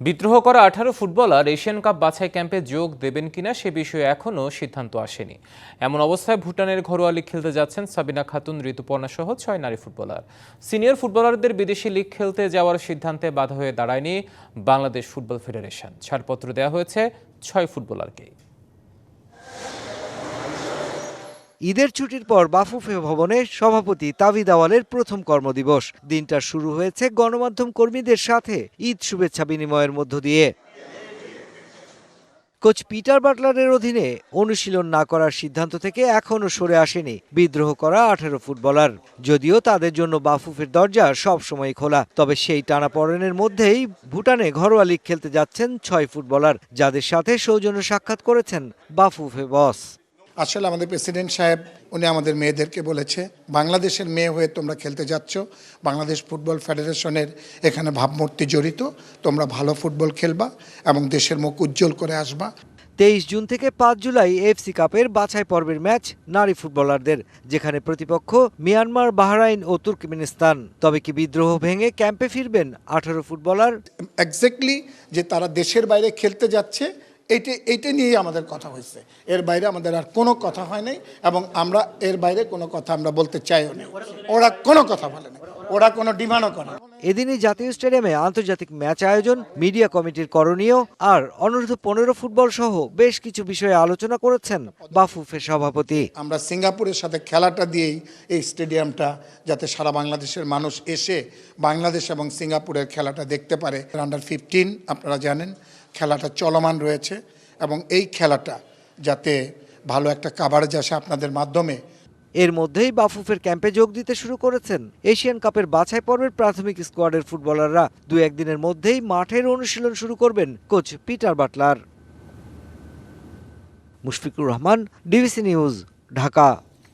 বিদ্রোহ করা আঠারো ফুটবলার এশিয়ান কাপ বাছাই ক্যাম্পে যোগ দেবেন কিনা সে বিষয়ে এখনও সিদ্ধান্ত আসেনি। এমন অবস্থায় ভুটানের ঘরোয়া লিগ খেলতে যাচ্ছেন সাবিনা খাতুন, ঋতুপর্ণা সহ ছয় নারী ফুটবলার। সিনিয়র ফুটবলারদের বিদেশি লিগ খেলতে যাওয়ার সিদ্ধান্তে বাধা হয়ে দাঁড়ায়নি বাংলাদেশ ফুটবল ফেডারেশন। ছাড়পত্র দেওয়া হয়েছে ছয় ফুটবলারকে ঈদের ছুটির পর বাফুফে ভবনে সভাপতি তাবিদ আওয়ালের প্রথম কর্মদিবস। দিনটা শুরু হয়েছে গণমাধ্যম কর্মীদের সাথে। ঈদ শুভেচ্ছা বিনিময়ের মধ্য দিয়ে। কোচ পিটার বাটলারের অধীনে অনুশীলন না করার সিদ্ধান্ত থেকে এখনও সরে আসেনি বিদ্রোহ করা আঠেরো ফুটবলার। যদিও তাদের জন্য বাফুফের দরজা সবসময় খোলা। তবে সেই টানাপড়েনের মধ্যেই ভুটানে ঘরোয়া লিগ খেলতে যাচ্ছেন ছয় ফুটবলার। যাদের সাথে সৌজন্য সাক্ষাৎ করেছেন বাফুফে বস। আসলে আমাদের প্রেসিডেন্ট সাহেব উনি আমাদের মেয়েদেরকে বলেছে বাংলাদেশের মেয়ে হয়ে তোমরা খেলতে যাচ্ছ। বাংলাদেশ ফুটবল ফেডারেশনের এখানে ভাবমূর্তি জড়িত। তোমরা ভালো ফুটবল খেলবা এবং দেশের মুখ উজ্জ্বল করে আসবা। তেইশ জুন থেকে পাঁচ জুলাই এফসি কাপের বাছাই পর্বের ম্যাচ নারী ফুটবলারদের যেখানে প্রতিপক্ষ মিয়ানমার বাহরাইন ও তুর্কমেনিস্তান। তবে কি বিদ্রোহ ভেঙে ক্যাম্পে ফিরবেন আঠারো ফুটবলার? এক্স্যাক্টলি যে তারা দেশের বাইরে খেলতে যাচ্ছে এইটা এইটা নিয়েই আমাদের কথা হয়েছে। এর বাইরে আমাদের আর কোনো কথা হয় নাই এবং আমরা এর বাইরে কোনো কথা আমরা বলতে চাইও না ওরা কোনো কথা বলে না ওরা কোনো ডিমান্ডও করে না। এদিনই জাতীয় স্টেডিয়ামে আন্তর্জাতিক ম্যাচ আয়োজন মিডিয়া কমিটির করণীয় আর অনূর্ধ্ব পনেরো ফুটবল সহ বেশ কিছু বিষয়ে আলোচনা করেছেন বাফুফের সভাপতি। আমরা সিঙ্গাপুরের সাথে খেলাটা দিয়েই এই স্টেডিয়ামটা যাতে সারা বাংলাদেশের মানুষ এসে বাংলাদেশ এবং সিঙ্গাপুরের খেলাটা দেখতে পারে। আন্ডার ফিফটিন আপনারা জানেন। খেলাটা চলমান রয়েছে এবং এই খেলাটা যাতে ভালো একটা কাভারেজ আসে আপনাদের মাধ্যমে। এর মধ্যেই বাফুফের ক্যাম্পে যোগ দিতে শুরু করেছেন। এশিয়ান কাপের বাছাই পর্বের প্রাথমিক স্কোয়াডের ফুটবলাররা দু একদিনের মধ্যেই মাঠের অনুশীলন শুরু করবেন coach Peter Butler. Mushfiqur Rahman, DBC news, Dhaka.